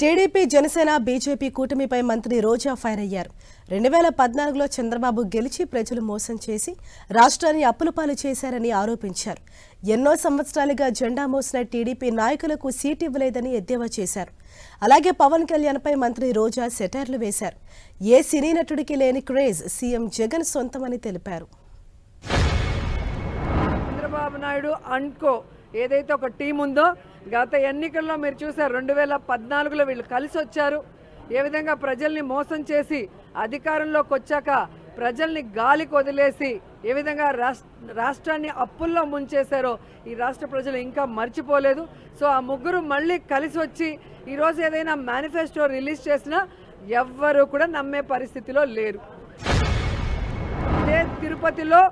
TDP Janasena BJP కూటమిపై మంత్రి రోజా fire అయ్యారు. రెండు వేల పద్నాలుగులో చంద్రబాబు గెలిచి ప్రజలు మోసం చేసి రాష్ట్రాన్ని అప్పులపాలు చేశారని ఆరోపించారు. ఎన్నో సంవత్సరాలుగా జెండా మోసిన టీడీపీ నాయకులకు సీట్ ఇవ్వలేదని ఎద్దేవా చేశారు. అలాగే పవన్ కళ్యాణ్పై మంత్రి రోజా సెటైర్లు వేశారు. ఏ సినీ నటుడికి లేని క్రేజ్ సీఎం జగన్ సొంతమని తెలిపారు. చంద్రబాబు నాయుడు అన్కో ఏదైతే ఒక టీం ఉందో గత ఎన్నికల్లో మీరు చూసారు రెండు వేల పద్నాలుగులో వీళ్ళు కలిసి వచ్చారు. ఏ విధంగా ప్రజల్ని మోసం చేసి అధికారంలోకి వచ్చాక ప్రజల్ని గాలికి వదిలేసి ఏ విధంగా రాష్ట్రాన్ని అప్పుల్లో ముంచేశారో ఈ రాష్ట్ర ప్రజలు ఇంకా మర్చిపోలేదు. సో ఆ ముగ్గురు మళ్ళీ కలిసి వచ్చి ఈరోజు ఏదైనా మేనిఫెస్టో రిలీజ్ చేసినా ఎవ్వరూ కూడా నమ్మే పరిస్థితిలో లేరు. అదే తిరుపతిలో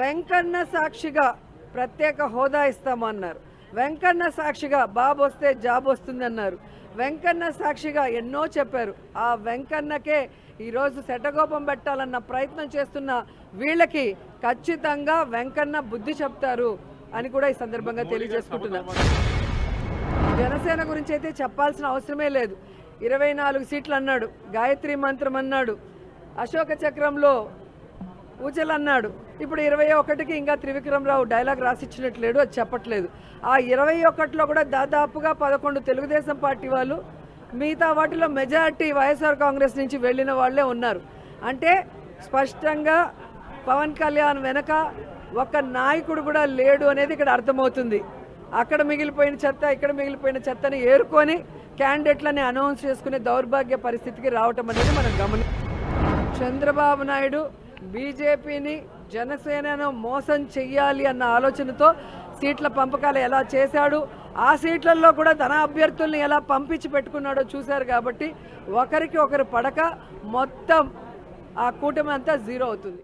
వెంకన్న సాక్షిగా ప్రత్యేక హోదా ఇస్తామన్నారు. వెంకన్న సాక్షిగా బాబు వస్తే జాబ్ వస్తుందన్నారు. వెంకన్న సాక్షిగా ఎన్నో చెప్పారు. ఆ వెంకన్నకే ఈరోజు శటగోపం పెట్టాలన్న ప్రయత్నం చేస్తున్న వీళ్ళకి ఖచ్చితంగా వెంకన్న బుద్ధి చెప్తారు అని కూడా ఈ సందర్భంగా తెలియజేసుకుంటున్నా. జనసేన గురించి అయితే చెప్పాల్సిన అవసరమే లేదు. ఇరవై నాలుగు సీట్లు అన్నాడు. గాయత్రి మంత్రం అన్నాడు. అశోక చక్రంలో ఊచలు అన్నాడు ఇప్పుడు ఇరవై ఒకటికి ఇంకా త్రివిక్రమరావు డైలాగ్ రాసిచ్చినట్లేడు అది చెప్పట్లేదు. ఆ ఇరవై ఒకటిలో కూడా దాదాపుగా పదకొండు తెలుగుదేశం పార్టీ వాళ్ళు మిగతా వాటిలో మెజారిటీ వైఎస్ఆర్ కాంగ్రెస్ నుంచి వెళ్ళిన వాళ్ళే ఉన్నారు. అంటే స్పష్టంగా పవన్ కళ్యాణ్ వెనక ఒక నాయకుడు కూడా లేడు అనేది ఇక్కడ అర్థమవుతుంది. అక్కడ మిగిలిపోయిన చెత్త ఇక్కడ మిగిలిపోయిన చెత్తని ఏరుకొని క్యాండిడేట్లని అనౌన్స్ చేసుకునే దౌర్భాగ్య పరిస్థితికి రావటం అనేది మనం గమని చంద్రబాబు నాయుడు బీజేపీని జనసేనను మోసం చెయ్యాలి అన్న ఆలోచనతో సీట్ల పంపకాలు ఎలా చేశాడు ఆ సీట్లలో కూడా తన అభ్యర్థుల్ని ఎలా పంపించి పెట్టుకున్నాడో చూశారు కాబట్టి ఒకరికి ఒకరు పడక మొత్తం ఆ కూటమి అంతా జీరో అవుతుంది.